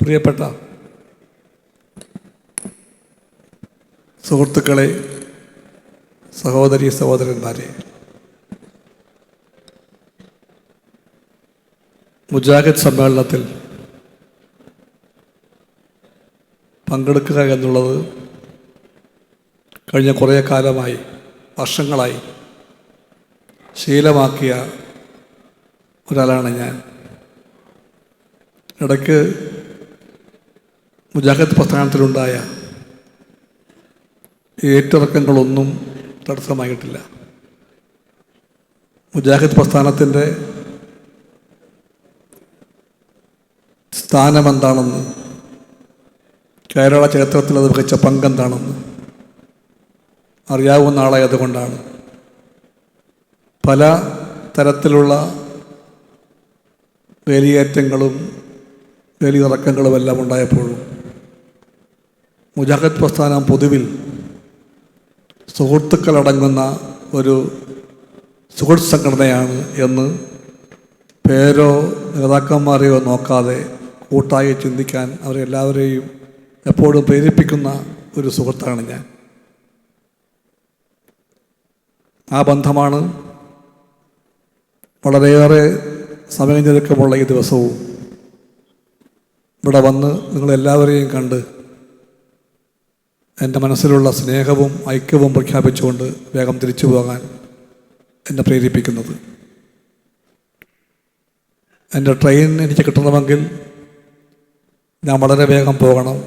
പ്രിയപ്പെട്ട സുഹൃത്തുക്കളെ സഹോദരി സഹോദരന്മാരെ മുജാഹിദ് സമ്മേളനത്തിൽ പങ്കെടുക്കുക എന്നുള്ളത് കഴിഞ്ഞ കുറേ കാലമായി വർഷങ്ങളായി ശീലമാക്കിയ ഒരാളാണ് ഞാൻ. ഇടയ്ക്ക് മുജാഹിദ് പ്രസ്ഥാനത്തിലുണ്ടായ ഏറ്റിറക്കങ്ങളൊന്നും തടസ്സമായിട്ടില്ല. മുജാഹിദ് പ്രസ്ഥാനത്തിന്റെ സ്ഥാനമെന്താണെന്ന് കേരള ചരിത്രത്തിൽ അത് വഹിച്ച പങ്കെന്താണെന്ന് അറിയാവുന്ന ആളായതുകൊണ്ടാണ്. പല തരത്തിലുള്ള വേലിയേറ്റങ്ങളും വേലിയിറക്കങ്ങളും എല്ലാം ഉണ്ടായപ്പോഴും മുജാഹിദ് പ്രസ്ഥാനം പൊതുവിൽ സുഹൃത്തുക്കളടങ്ങുന്ന ഒരു സുഹൃത്ത് സംഘടനയാണ് എന്ന് പേരോ നേതാക്കന്മാരെയോ നോക്കാതെ കൂട്ടായി ചിന്തിക്കാൻ അവരെല്ലാവരെയും എപ്പോഴും പ്രേരിപ്പിക്കുന്ന ഒരു സുഹൃത്താണ് ഞാൻ. ആ ബന്ധമാണ് വളരെയേറെ സമയം സമയഞ്ഞെടുക്കമുള്ള ഈ ദിവസവും ഇവിടെ വന്ന് നിങ്ങളെല്ലാവരെയും കണ്ട് എന്റെ മനസ്സിലുള്ള സ്നേഹവും ഐക്യവും പ്രഖ്യാപിച്ചുകൊണ്ട് വേഗം തിരിച്ചു പോകാൻ എന്നെ പ്രേരിപ്പിക്കുന്നത്. എന്റെ ട്രെയിൻ എനിക്ക് കിട്ടണമെങ്കിൽ ഞാൻ വളരെ വേഗം പോകണം.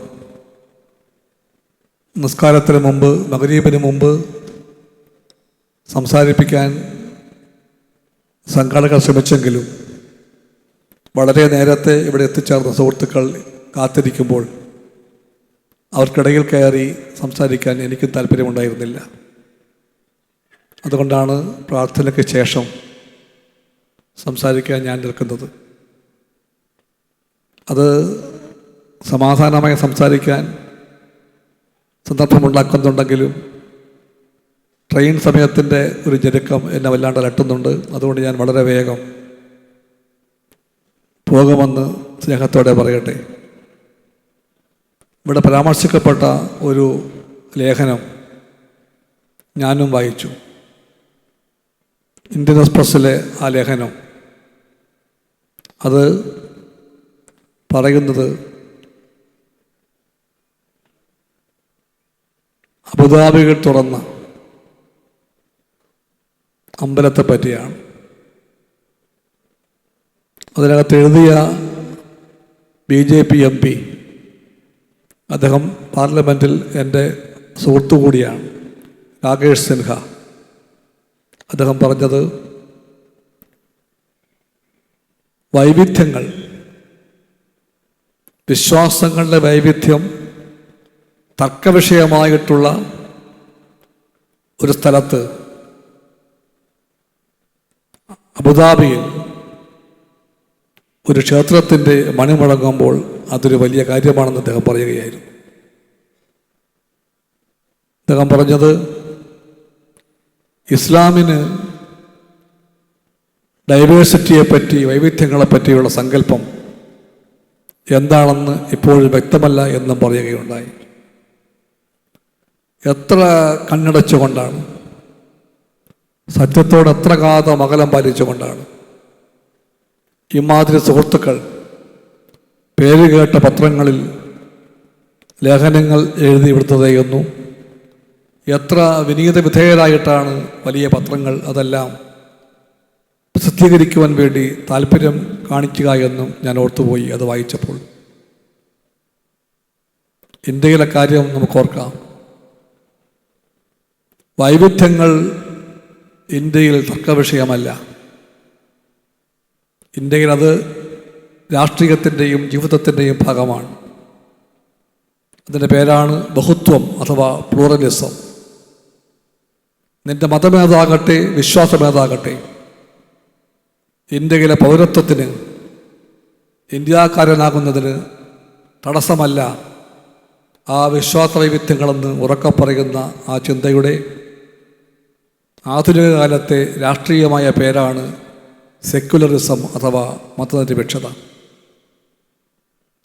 നിസ്കാരത്തിന് മുമ്പ് മകരീബിന് മുമ്പ് സംസാരിപ്പിക്കാൻ സംഘാടകർ ശ്രമിച്ചെങ്കിലും വളരെ നേരത്തെ ഇവിടെ എത്തിച്ചേർന്ന സുഹൃത്തുക്കൾ കാത്തിരിക്കുമ്പോൾ അവർക്കിടയിൽ കയറി സംസാരിക്കാൻ എനിക്കും താല്പര്യമുണ്ടായിരുന്നില്ല. അതുകൊണ്ടാണ് പ്രാർത്ഥനയ്ക്ക് ശേഷം സംസാരിക്കാൻ ഞാൻ നിൽക്കുന്നത്. അത് സമാധാനമായി സംസാരിക്കാൻ സന്ദർഭമുണ്ടാക്കുന്നുണ്ടെങ്കിലും ട്രെയിൻ സമയത്തിന്റെ ഒരു ഞെരുക്കം എന്നെ വല്ലാണ്ട് അലട്ടുന്നുണ്ട്. അതുകൊണ്ട് ഞാൻ വളരെ വേഗം പോകുമെന്ന് സ്നേഹത്തോടെ പറയട്ടെ. ഇവിടെ പരാമർശിക്കപ്പെട്ട ഒരു ലേഖനം ഞാനും വായിച്ചു. ഇന്ത്യൻ എക്സ്പ്രസ്സിലെ ആ ലേഖനം. അത് പറയുന്നത് അബുദാബികൾ തുറന്ന അമ്പലത്തെ പറ്റിയാണ്. അതിനകത്ത് എഴുതിയ B J P M P അദ്ദേഹം പാർലമെന്റിൽ എന്റെ സുഹൃത്തു കൂടിയാണ്. രാകേഷ് സിൻഹ. അദ്ദേഹം പറഞ്ഞത് വൈവിധ്യങ്ങൾ വിശ്വാസങ്ങളുടെ വൈവിധ്യം തർക്കവിഷയമായിട്ടുള്ള ഒരു സ്ഥലത്ത് അബുദാബിയിൽ ഒരു ക്ഷേത്രത്തിന്റെ മണി മുഴങ്ങുമ്പോൾ അതൊരു വലിയ കാര്യമാണെന്ന് അദ്ദേഹം പറയുകയായിരുന്നു. അദ്ദേഹം പറഞ്ഞത് ഇസ്ലാമിന് വൈവിധ്യങ്ങളെ പറ്റിയുള്ള സങ്കല്പം എന്താണെന്ന് ഇപ്പോഴും വ്യക്തമല്ല എന്നും പറയുകയുണ്ടായി. എത്ര കണ്ണടച്ചുകൊണ്ടാണ് സത്യത്തോട് എത്ര കാതം അകലം പാലിച്ചുകൊണ്ടാണ് ഇമാതിരി സുഹൃത്തുക്കൾ പേര് കേട്ട പത്രങ്ങളിൽ ലേഖനങ്ങൾ എഴുതി വിടുത്തതെന്നു എത്ര വിനീത വിധേയരായിട്ടാണ് വലിയ പത്രങ്ങൾ അതെല്ലാം പ്രസിദ്ധീകരിക്കുവാൻ വേണ്ടി താല്പര്യം കാണിക്കുക എന്നും ഞാൻ ഓർത്തുപോയി അത് വായിച്ചപ്പോൾ. ഇന്ത്യയിലെ കാര്യം നമുക്ക് ഓർക്കാം. വൈവിധ്യങ്ങൾ ഇന്ത്യയിൽ തർക്കവിഷയമല്ല ഇന്ത്യയിൽ അത് രാഷ്ട്രീയത്തിന്റെയും ജീവിതത്തിന്റെയും ഭാഗമാണ്. അതിന്റെ പേരാണ് ബഹുത്വം അഥവാ പ്ലൂറലിസം. നിന്റെ മതമേതാകട്ടെ വിശ്വാസമേതാകട്ടെ ഇന്ത്യയിലെ പൗരത്വത്തിന് ഇന്ത്യക്കാരനാകുന്നതിന് തടസ്സമല്ല ആ വിശ്വാസ വൈവിധ്യങ്ങളെന്ന് ഉറക്കെ പറയുന്ന ആ ചിന്തയുടെ ആധുനിക കാലത്തെ രാഷ്ട്രീയമായ പേരാണ് സെക്യുലറിസം അഥവാ മതനിരപേക്ഷത.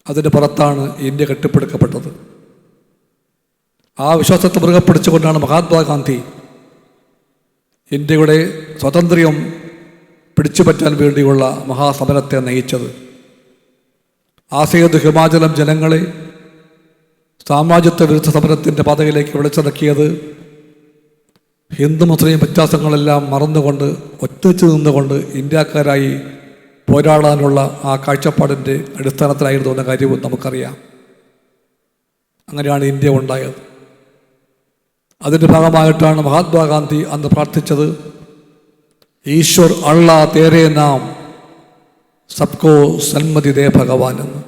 അതിന്റെ പുറത്താണ് ഇന്ത്യ കെട്ടിപ്പടുക്കപ്പെട്ടത്. ആ വിശ്വാസത്തെ മുറുകെ പിടിച്ചുകൊണ്ടാണ് മഹാത്മാഗാന്ധി ഇന്ത്യയുടെ സ്വാതന്ത്ര്യം പിടിച്ചുപറ്റാൻ വേണ്ടിയുള്ള മഹാസമരത്തെ നയിച്ചത്. ആസേത് ഹിമാചലം ജനങ്ങളെ സാമ്രാജ്യത്വ വിരുദ്ധ സമരത്തിന്റെ പാതയിലേക്ക് വിളിച്ചിറക്കിയത് ഹിന്ദു മുസ്ലിം വ്യത്യാസങ്ങളെല്ലാം മറന്നുകൊണ്ട് ഒറ്റച്ചു നിന്നുകൊണ്ട് ഇന്ത്യക്കാരായി പോരാടാനുള്ള ആ കാഴ്ചപ്പാടിന്റെ അടിസ്ഥാനത്തിലായിരുന്നു എന്ന കാര്യവും നമുക്കറിയാം. അങ്ങനെയാണ് ഇന്ത്യ ഉണ്ടായത്. അതിന്റെ ഭാഗമായിട്ടാണ് മഹാത്മാഗാന്ധി അന്ന് പ്രാർത്ഥിച്ചത് ഈശ്വർ അള്ള തേരേ നാം സബ്കോ സന്മതി ദേ ഭഗവാൻ എന്ന്.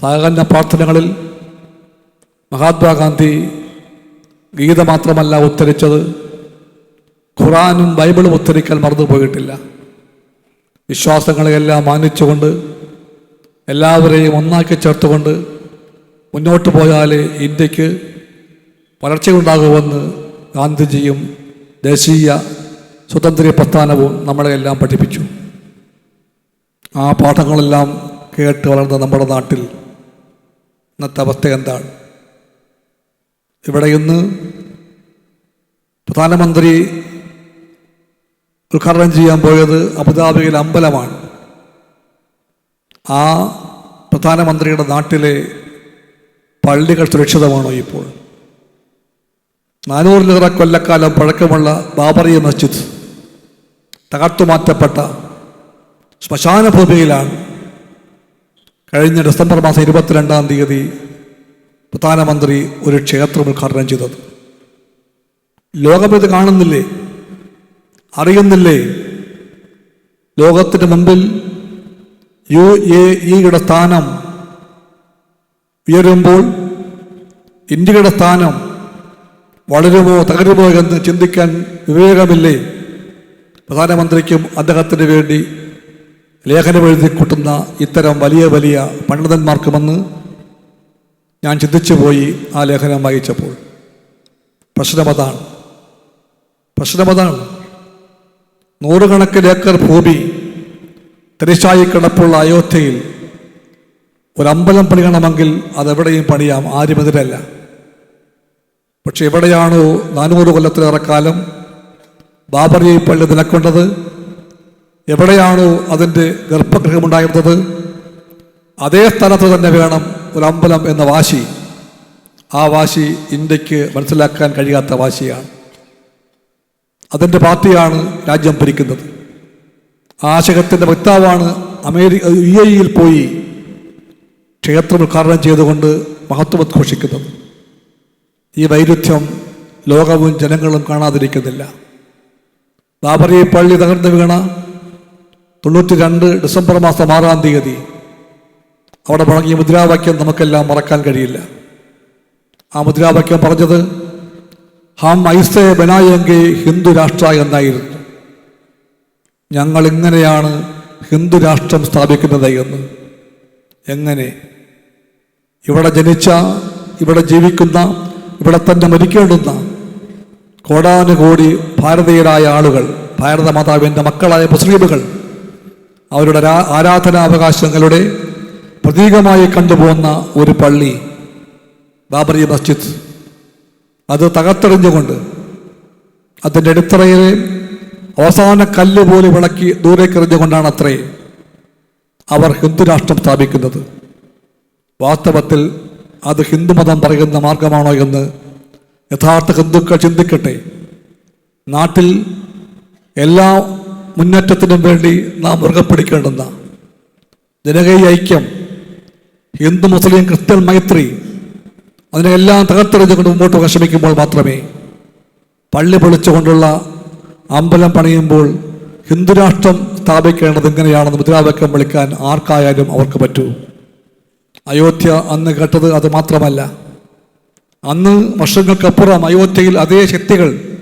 സഹകരണ പ്രാർത്ഥനകളിൽ മഹാത്മാഗാന്ധി ഗീത മാത്രമല്ല ഉദ്ധരിച്ചത് ഖുറാനും ബൈബിളും ഉദ്ധരിക്കാൻ മറന്നുപോയിട്ടില്ല. വിശ്വാസങ്ങളെയെല്ലാം മാനിച്ചുകൊണ്ട് എല്ലാവരെയും ഒന്നാക്കി ചേർത്തുകൊണ്ട് മുന്നോട്ട് പോയാലേ ഇന്ത്യയ്ക്ക് വളർച്ചയുണ്ടാകുമെന്ന് ഗാന്ധിജിയും ദേശീയ സ്വതന്ത്ര പ്രസ്ഥാനവും നമ്മളെയെല്ലാം പഠിപ്പിച്ചു. ആ പാഠങ്ങളെല്ലാം കേട്ട് വളർന്ന നമ്മുടെ നാട്ടിൽ ഇന്നത്തെ അവസ്ഥ എന്താണ്? ഇവിടെ ഇന്ന് പ്രധാനമന്ത്രി ഉദ്ഘാടനം ചെയ്യാൻ പോയത് അബുദാബിയിലെ അമ്പലമാണ്. ആ പ്രധാനമന്ത്രിയുടെ നാട്ടിലെ പള്ളികൾ സുരക്ഷിതമാണോ ഇപ്പോൾ? നാനൂറിലേറെ കൊല്ലക്കാലം പഴക്കമുള്ള ബാബറിയ മസ്ജിദ് തകർത്തുമാറ്റപ്പെട്ട ശ്മശാന ഭൂമിയിലാണ് കഴിഞ്ഞ ഡിസംബർ മാസം ഇരുപത്തിരണ്ടാം തീയതി പ്രധാനമന്ത്രി ഒരു ക്ഷേത്രം ഉദ്ഘാടനം ചെയ്തത്. ലോകം ഇത് കാണുന്നില്ലേ? അറിയുന്നില്ലേ? ലോകത്തിന് മുമ്പിൽ യു എ ഇയുടെ സ്ഥാനം ഉയരുമ്പോൾ ഇന്ത്യയുടെ സ്ഥാനം വളരുമോ തകരുമോ എന്ന് ചിന്തിക്കാൻ വിവേകമില്ലേ? പ്രധാനമന്ത്രിക്കും അദ്ദേഹത്തിന് വേണ്ടി ലേഖനം എഴുതി കൂട്ടുന്ന ഇത്തരം വലിയ വലിയ പണ്ഡിതന്മാർക്കുമെന്ന് ഞാൻ ചിന്തിച്ചു പോയി ആ ലേഖനം വായിച്ചപ്പോൾ. പ്രശ്നമതാണ്. പ്രശ്നമതാണ്. നൂറുകണക്കിന് ഏക്കർ ഭൂമി തരിശായി കിടപ്പുള്ള അയോധ്യയിൽ ഒരമ്പലം പണിയണമെങ്കിൽ അതെവിടെയും പണിയാം ആരുമെതിരല്ല പക്ഷെ എവിടെയാണോ നാനൂറ് കൊല്ലത്തിലേറെ കാലം ബാബറി പള്ളി നിലക്കൊണ്ടത് എവിടെയാണോ അതിന്റെ ഗർഭഗൃഹമുണ്ടായിരുന്നത് അതേ സ്ഥലത്ത് തന്നെ വേണം ഒരു അമ്പലം എന്ന വാശി. ആ വാശി ഇന്ത്യയ്ക്ക് മനസ്സിലാക്കാൻ കഴിയാത്ത വാശിയാണ്. അതിന്റെ പാർട്ടിയാണ് രാജ്യം ഭരിക്കുന്നത്. ആശകത്തിന്റെ വക്താവാണ് അമേരിക്ക യു എ ഇയിൽ പോയി ക്ഷേത്രം ഉദ്ഘാടനം ചെയ്തുകൊണ്ട് മഹത്വോദ്ഘോഷിക്കുന്നത് ഈ വൈരുദ്ധ്യം ലോകവും ജനങ്ങളും കാണാതിരിക്കുന്നില്ല. ബാബറി പള്ളി തകർന്നു വീണ തൊണ്ണൂറ്റി രണ്ട് ഡിസംബർ മാസം ആറാം തീയതി അവിടെ മുടങ്ങിയ മുദ്രാവാക്യം നമുക്കെല്ലാം മറക്കാൻ കഴിയില്ല. ആ മുദ്രാവാക്യം പറഞ്ഞത് ഹം ഐസേ ബനായെങ്കിൽ ഹിന്ദു രാഷ്ട്ര എന്നായിരുന്നു. ഞങ്ങൾ ഇങ്ങനെയാണ് ഹിന്ദു രാഷ്ട്രം സ്ഥാപിക്കുന്നത് എന്ന്. എങ്ങനെ? ഇവിടെ ജനിച്ച ഇവിടെ ജീവിക്കുന്ന ഇവിടെ തന്നെ മരിക്കേണ്ടുന്ന കോടാനുകോടി ഭാരതീയരായ ആളുകൾ ഭാരത മാതാവിന്റെ മക്കളായ മുസ്ലിമുകൾ അവരുടെ ആരാധനാവകാശങ്ങളുടെ പ്രതീകമായി കണ്ടുപോകുന്ന ഒരു പള്ളി ബാബറി മസ്ജിദ്. അത് തകർത്തെറിഞ്ഞുകൊണ്ട് അതിന്റെ അടിത്തറയിലെ അവസാന കല്ല് പോലെ വിളക്കി ദൂരേക്കെറിഞ്ഞുകൊണ്ടാണ് അത്രേ അവർ ഹിന്ദുരാഷ്ട്രം സ്ഥാപിക്കുന്നത്. വാസ്തവത്തിൽ അത് ഹിന്ദുമതം പറയുന്ന മാർഗമാണോ എന്ന് യഥാർത്ഥ ഹിന്ദുക്കൾ ചിന്തിക്കട്ടെ. നാട്ടിൽ എല്ലാ മുന്നേറ്റത്തിനും വേണ്ടി നാം മുറുകെ ജനകീയ ഐക്യം ഹിന്ദു മുസ്ലിം ക്രിസ്ത്യൻ മൈത്രി അതിനെല്ലാം തകർത്തെറിഞ്ഞുകൊണ്ട് മുമ്പോട്ട് പോകാൻ ശ്രമിക്കുമ്പോൾ മാത്രമേ പള്ളി പൊളിച്ചുകൊണ്ടുള്ള അമ്പലം പണിയുമ്പോൾ ഹിന്ദുരാഷ്ട്രം സ്ഥാപിക്കേണ്ടത് എങ്ങനെയാണെന്ന് മുദ്രാവാക്യം വിളിക്കാൻ ആർക്കായാലും അവർക്ക് പറ്റൂ. അയോധ്യ അന്ന് കേട്ടത് അത് മാത്രമല്ല. അന്ന് വർഷങ്ങൾക്കപ്പുറം അയോധ്യയിൽ അതേ ശക്തികൾ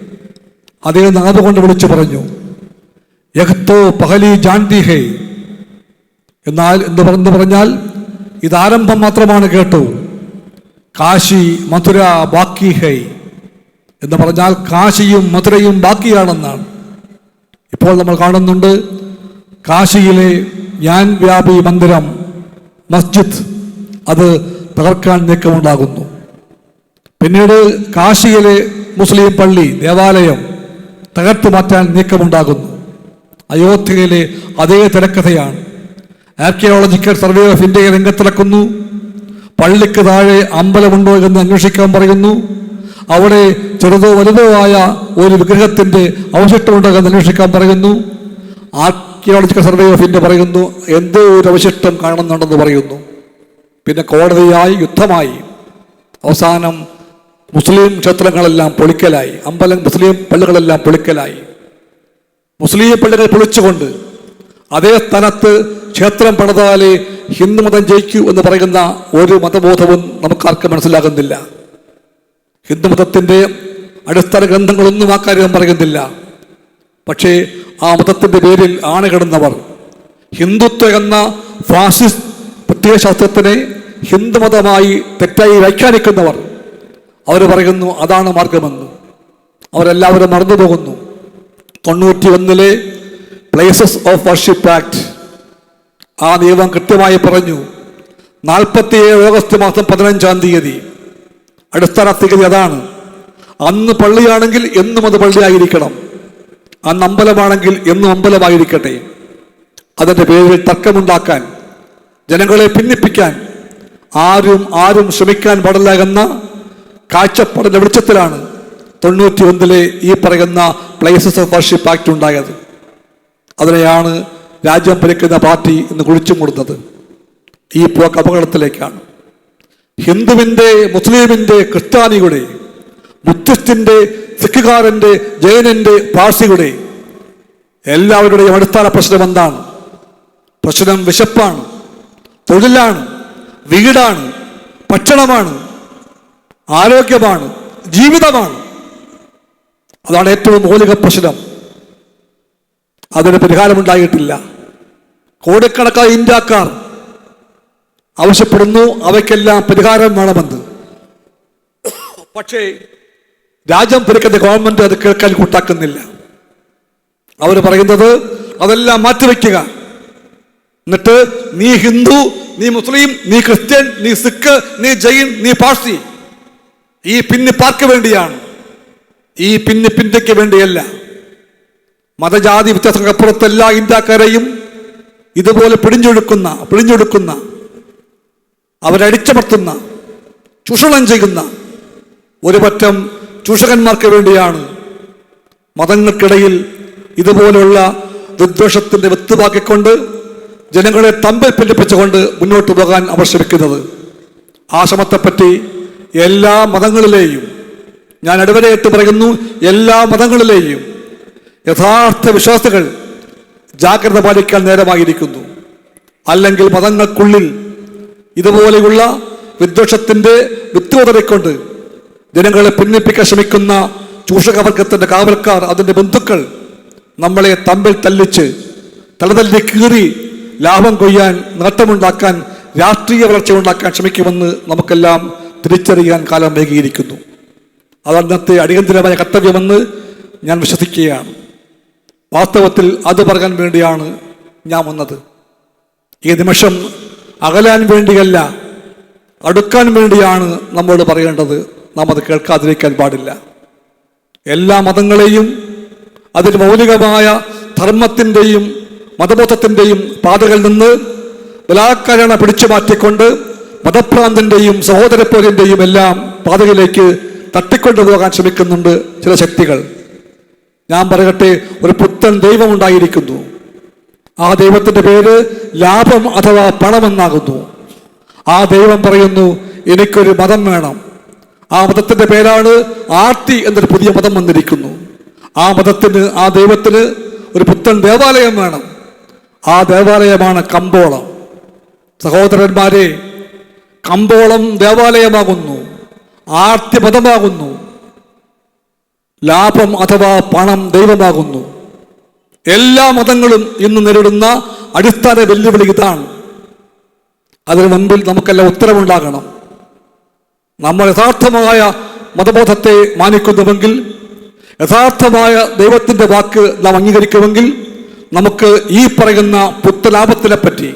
അതേ നാവുകൊണ്ട് വിളിച്ചു പറഞ്ഞു യഹ്തോ പഹലി ജാൻഡി ഹേ. എന്നാൽ എന്ന് പറഞ്ഞു പറഞ്ഞാൽ ഇത് ആരംഭം മാത്രമാണ് കേട്ടു. കാശി മധുര ബാക്കി ഹൈ എന്ന് പറഞ്ഞാൽ കാശിയും മധുരയും ബാക്കിയാണെന്നാണ്. ഇപ്പോൾ നമ്മൾ കാണുന്നുണ്ട് കാശിയിലെ ഞാൻ വ്യാപി മന്ദിരം മസ്ജിദ് അത് തകർക്കാൻ നീക്കമുണ്ടാകുന്നു. പിന്നീട് കാശിയിലെ മുസ്ലിം പള്ളി ദേവാലയം തകർത്തു മാറ്റാൻ നീക്കമുണ്ടാകുന്നു. അയോധ്യയിലെ അതേ തിരക്കഥയാണ്. ആർക്കിയോളജിക്കൽ സർവേ ഓഫ് ഇന്ത്യയെ രംഗത്തിറക്കുന്നു. പള്ളിക്ക് താഴെ അമ്പലമുണ്ടോ എന്ന് അന്വേഷിക്കാൻ പറയുന്നു. അവിടെ ചെറുതോ വലുതോ ആയ ഒരു വിഗ്രഹത്തിന്റെ അവശിഷ്ടമുണ്ടോ എന്ന് അന്വേഷിക്കാൻ പറയുന്നു. ആർക്കിയോളജിക്കൽ സർവേ ഓഫ് ഇന്ത്യ പറയുന്നു. എന്തോ ഒരു അവശിഷ്ടം കാണുന്നുണ്ടെന്ന് പറയുന്നു. പിന്നെ കോടതിയായി യുദ്ധമായി. അവസാനം മുസ്ലിം ക്ഷേത്രങ്ങളെല്ലാം പൊളിക്കലായി. അമ്പലം മുസ്ലിം പള്ളികളെല്ലാം പൊളിക്കലായി. മുസ്ലിം പള്ളികൾ പൊളിച്ചുകൊണ്ട് അതേ സ്ഥലത്ത് ക്ഷേത്രം പണിതാലേ ഹിന്ദുമതം ജയിക്കൂ എന്ന് പറയുന്ന ഒരു മതബോധവും നമുക്കാർക്കും മനസ്സിലാകുന്നില്ല. ഹിന്ദുമതത്തിന്റെ അടിസ്ഥാന ഗ്രന്ഥങ്ങളൊന്നും ആ കാര്യം പറയുന്നില്ല. പക്ഷേ ആ മതത്തിന്റെ പേരിൽ ആണകിടുന്നവർ. ഹിന്ദുത്വ എന്ന ഫാസിസ്റ്റ് പ്രത്യയശാസ്ത്രത്തിനെ ഹിന്ദുമതമായി തെറ്റായി വ്യാഖ്യാനിക്കുന്നവർ. അവർ പറയുന്നു അതാണ് മാർഗമെന്ന്. അവരെല്ലാവരും മറന്നു പോകുന്നു തൊണ്ണൂറ്റി ഒന്നിലെ പ്ലേസസ് ഓഫ് വർഷിപ്പ് ആക്ട് ആ നിയമം കൃത്യമായി പറഞ്ഞു. നാൽപ്പത്തിയേഴ് ഓഗസ്റ്റ് മാസം പതിനഞ്ചാം തീയതി. അടിസ്ഥാന തീയതി അതാണ്. അന്ന് പള്ളിയാണെങ്കിൽ എന്നും അത് പള്ളിയായിരിക്കണം. അന്ന് അമ്പലമാണെങ്കിൽ എന്നും അമ്പലമായിരിക്കട്ടെ. അതിന്റെ പേരിൽ തർക്കമുണ്ടാക്കാൻ ജനങ്ങളെ ഭിന്നിപ്പിക്കാൻ ആരും ആരും ശ്രമിക്കാൻ പാടില്ല എന്ന കാഴ്ചപ്പാടിന്റെ വെളിച്ചത്തിലാണ് തൊണ്ണൂറ്റി ഒന്നിലെ ഈ പറയുന്ന പ്ലേസസ് ഓഫ് വർഷിപ്പ് ആക്ട് ഉണ്ടായത്. അതിനെയാണ് രാജ്യം ഭരിക്കുന്ന പാർട്ടി ഇന്ന് കുഴിച്ചു മൂടുന്നത് ഈ പോക്ക് അപകടത്തിലേക്കാണ്. ഹിന്ദുവിന്റെ മുസ്ലിമിന്റെ ക്രിസ്ത്യാനിയുടെ ബുദ്ധിസ്റ്റിന്റെ സിഖുകാരന്റെ ജൈനന്റെ പാഴ്സിയുടെ എല്ലാവരുടെയും അടിസ്ഥാന പ്രശ്നം എന്താണ്? പ്രശ്നം വിശപ്പാണ് തൊഴിലാണ് വീടാണ് ഭക്ഷണമാണ് ആരോഗ്യമാണ് ജീവിതമാണ്. അതാണ് ഏറ്റവും മൗലിക പ്രശ്നം. അതിന് പരിഹാരമുണ്ടായിട്ടില്ല. കോടിക്കണക്കായ ഇന്ത്യക്കാർ ആവശ്യപ്പെടുന്നു അവയ്ക്കെല്ലാം പരിഹാരം വേണമെന്ന്. പക്ഷേ രാജ്യം ഭരിക്കുന്ന ഗവൺമെന്റ് അത് കേൾക്കാൻ കൂട്ടാക്കുന്നില്ല. അവർ പറയുന്നത് അതെല്ലാം മാറ്റിവെക്കുക എന്നിട്ട് നീ ഹിന്ദു നീ മുസ്ലിം നീ ക്രിസ്ത്യൻ നീ സിഖ് നീ ജൈൻ നീ പാഴ്സി. ഈ പിന്നിപ്പാർക്ക് വേണ്ടിയാണ്. ഈ പിന്നിപ്പിന്റയ്ക്ക് വേണ്ടിയല്ല. മതജാതി വ്യത്യാസങ്ങൾക്കപ്പുറത്തെല്ലാ ഇന്ത്യക്കാരെയും ഇതുപോലെ പിടിഞ്ഞൊടുക്കുന്ന പിടിഞ്ഞൊടുക്കുന്ന അവരടിച്ചമർത്തുന്ന ചൂഷണം ചെയ്യുന്ന ഒരു പറ്റം ചൂഷകന്മാർക്ക് വേണ്ടിയാണ് മതങ്ങൾക്കിടയിൽ ഇതുപോലുള്ള വിദ്വേഷത്തിന്റെ വെത്തുവാക്കിക്കൊണ്ട് ജനങ്ങളെ തമ്മിൽ പിന്നിപ്പിച്ചുകൊണ്ട് മുന്നോട്ട് പോകാൻ അവർ ശ്രമിക്കുന്നത്. ആ ശ്രമത്തെപ്പറ്റി എല്ലാ മതങ്ങളിലെയും ഞാൻ അടിവരയിട്ട് പറയുന്നു എല്ലാ മതങ്ങളിലെയും യഥാർത്ഥ വിശ്വാസികൾ ജാഗ്രത പാലിക്കാൻ നേരമായിരിക്കുന്നു. അല്ലെങ്കിൽ മതങ്ങൾക്കുള്ളിൽ ഇതുപോലെയുള്ള വിദ്വേഷത്തിന്റെ വിത്തുകൊതറിക്കൊണ്ട് ജനങ്ങളെ ഭിന്നിപ്പിക്കാൻ ശ്രമിക്കുന്ന ചൂഷകവർഗത്തിന്റെ കാവൽക്കാർ അതിന്റെ ബന്ധുക്കൾ നമ്മളെ തമ്മിൽ തല്ലിച്ച് തലതല്ലി കീറി ലാഭം കൊയ്യാൻ നേട്ടമുണ്ടാക്കാൻ രാഷ്ട്രീയ വളർച്ച ഉണ്ടാക്കാൻ ശ്രമിക്കുമെന്ന് നമുക്കെല്ലാം തിരിച്ചറിയാൻ കാലം വൈകിയിരിക്കുന്നു. അത് അന്നത്തെ അടിയന്തരമായ കർത്തവ്യമെന്ന് ഞാൻ വിശ്വസിക്കുകയാണ്. വാസ്തവത്തിൽ അത് പറയാൻ വേണ്ടിയാണ് ഞാൻ വന്നത്. ഈ നിമിഷം അകലാൻ വേണ്ടിയല്ല അടുക്കാൻ വേണ്ടിയാണ് നമ്മൾ പറയേണ്ടത്. നാം അത് കേൾക്കാതിരിക്കാൻ പാടില്ല. എല്ലാ മതങ്ങളെയും അതിൽ മൗലികമായ ധർമ്മത്തിന്റെയും മതബോധത്തിന്റെയും പാതകളിൽ നിന്ന് ബലാക്കരണ പിടിച്ചു മാറ്റിക്കൊണ്ട് മതഭ്രാന്തിന്റെയും സഹോദരപ്പോരിന്റെയും എല്ലാം പാതയിലേക്ക് തട്ടിക്കൊണ്ടുപോകാൻ ശ്രമിക്കുന്നുണ്ട് ചില ശക്തികൾ. ഞാൻ പറയട്ടെ ഒരു പുത്തൻ ദൈവമുണ്ടായിരിക്കുന്നു. ആ ദൈവത്തിന്റെ പേര് ലാഭം അഥവാ പണമെന്നാകുന്നു. ആ ദൈവം പറയുന്നു എനിക്കൊരു മതം വേണം. ആ മതത്തിന്റെ പേരാണ് ആർത്തി എന്നൊരു പുതിയ മതം വന്നിരിക്കുന്നു. ആ മതത്തിന് ആ ദൈവത്തിന് ഒരു പുത്തൻ ദേവാലയം വേണം. ആ ദേവാലയമാണ് കമ്പോളം. സഹോദരന്മാരെ കമ്പോളം ദേവാലയമാകുന്നു. ആർത്തി മതമാകുന്നു. ലാഭം അഥവാ പണം ദൈവമാകുന്നു. എല്ലാ മതങ്ങളും ഇന്ന് നേരിടുന്ന അടിസ്ഥാന വെല്ലുവിളി ഇതാണ്. അതിനു മുൻപിൽ നമുക്കെല്ലാം ഉത്തരവുണ്ടാകണം. നമ്മൾ യഥാർത്ഥമായ മതബോധത്തെ മാനിക്കുന്നുവെങ്കിൽ യഥാർത്ഥമായ ദൈവത്തിന്റെ വാക്ക് നാം അംഗീകരിക്കുമെങ്കിൽ നമുക്ക് ഈ പറയുന്ന പുത്തലാപത്തിനെ പറ്റി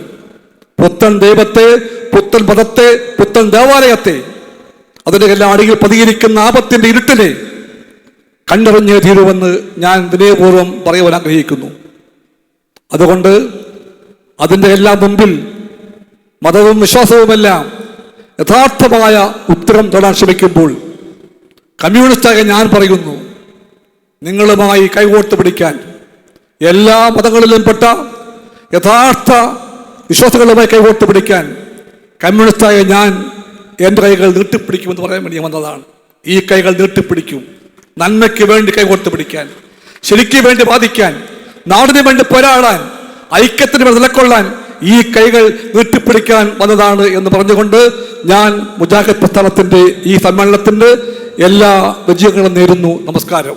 പുത്തൻ ദൈവത്തെ പുത്തൻ മതത്തെ പുത്തൻ ദേവാലയത്തെ അതിന്റെ എല്ലാ അടിയിൽ പതിയിരിക്കുന്ന ആപത്തിന്റെ ഇരുട്ടിനെ കണ്ടറിഞ്ഞേ തീരുമെന്ന് ഞാൻ വിനയപൂർവം പറയുവാൻ ആഗ്രഹിക്കുന്നു. അതുകൊണ്ട് അതിന്റെ എല്ലാം മുമ്പിൽ മതവും വിശ്വാസവുമെല്ലാം യഥാർത്ഥമായ ഉത്തരം തൊടാൻ ശ്രമിക്കുമ്പോൾ കമ്മ്യൂണിസ്റ്റായ ഞാൻ പറയുന്നു നിങ്ങളുമായി കൈകോട്ട് പിടിക്കാൻ എല്ലാ മതങ്ങളിലും പെട്ട യഥാർത്ഥ വിശ്വാസങ്ങളുമായി കൈകോട്ട് പിടിക്കാൻ കമ്മ്യൂണിസ്റ്റായ ഞാൻ എന്റെ കൈകൾ നീട്ടിപ്പിടിക്കുമെന്ന് പറയാൻ വേണ്ടി വന്നതാണ്. ഈ കൈകൾ നീട്ടിപ്പിടിക്കും. നന്മയ്ക്ക് വേണ്ടി കൈകോർത്ത് പിടിക്കാൻ ശരിക്ക് വേണ്ടി വാദിക്കാൻ നാടിന് വേണ്ടി പോരാടാൻ ഐക്യത്തിന് വേണ്ടി നിലക്കൊള്ളാൻ ഈ കൈകൾ നീട്ടിപ്പിടിക്കാൻ വന്നതാണ് എന്ന് പറഞ്ഞുകൊണ്ട് ഞാൻ മുജാഹിദ് പ്രസ്ഥാനത്തിന്റെ ഈ സമ്മേളനത്തിന്റെ എല്ലാ വിജയങ്ങളും നേരുന്നു. നമസ്കാരം.